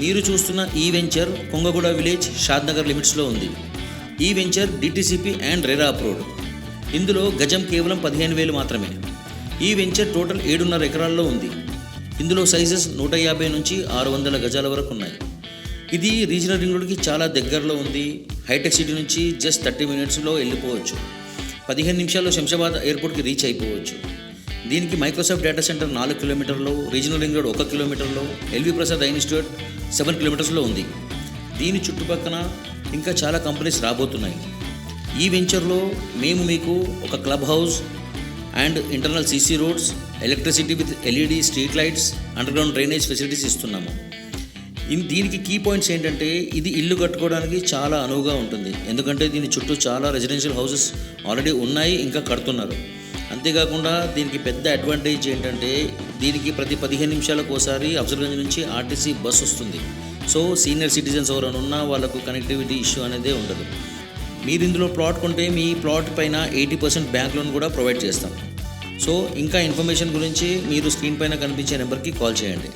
మీరు చూస్తున్న ఈ వెంచర్ కొంగగూడ విలేజ్ షాద్నగర్ లిమిట్స్లో ఉంది. ఈ venture DTCP and RERA approved. ఇందులో గజం కేవలం పదిహేను వేలు మాత్రమే. ఈ వెంచర్ టోటల్ ఏడున్నర ఎకరాల్లో ఉంది. ఇందులో సైజెస్ నూట యాభై నుంచి ఆరు వందల గజాల వరకు ఉన్నాయి. ఇది రీజనల్ రింగ్ రోడ్కి చాలా దగ్గరలో ఉంది. హైటెక్ సిటీ నుంచి జస్ట్ థర్టీ మినిట్స్లో వెళ్ళిపోవచ్చు. పదిహేను నిమిషాల్లో శంషాబాద్ ఎయిర్పోర్ట్కి రీచ్ అయిపోవచ్చు. దీనికి మైక్రోసాఫ్ట్ డేటా సెంటర్ నాలుగు కిలోమీటర్లో రీజనల్ రింగ్ రోడ్ ఒక కిలోమీటర్లో L V Prasad institute seven కిలోమీటర్స్లో ఉంది. దీని చుట్టుపక్కన ఇంకా చాలా కంపెనీస్ రాబోతున్నాయి. ఈ వెంచర్లో మేము మీకు ఒక club house and internal CC roads electricity with LED street lights underground drainage facilities ఇస్తున్నాము. ఇన్ దీనికి కీ పాయింట్స్ ఏంటంటే ఇది ఇల్లు కట్టుకోవడానికి చాలా అనువుగా ఉంటుంది. ఎందుకంటే దీని చుట్టూ చాలా రెసిడెన్షియల్ హౌసెస్ ఆల్రెడీ ఉన్నాయి ఇంకా కడుతున్నారు. అంతేకాకుండా దీనికి పెద్ద అడ్వాంటేజ్ ఏంటంటే దీనికి ప్రతి పదిహేను నిమిషాలకు ఒకసారి అఫ్జల్గంజ్ నుంచి ఆర్టీసీ బస్ వస్తుంది. సో సీనియర్ సిటిజన్స్ ఎవరైనా ఉన్నా వాళ్ళకు కనెక్టివిటీ ఇష్యూ అనేది ఉండదు. మీరు ఇందులో ప్లాట్ కొంటే మీ ప్లాట్ పైన ఎయిటీ పర్సెంట్ బ్యాంక్ లోన్ కూడా ప్రొవైడ్ చేస్తాం. సో ఇంకా ఇన్ఫర్మేషన్ గురించి మీరు స్క్రీన్ పైన కనిపించే నెంబర్కి కాల్ చేయండి.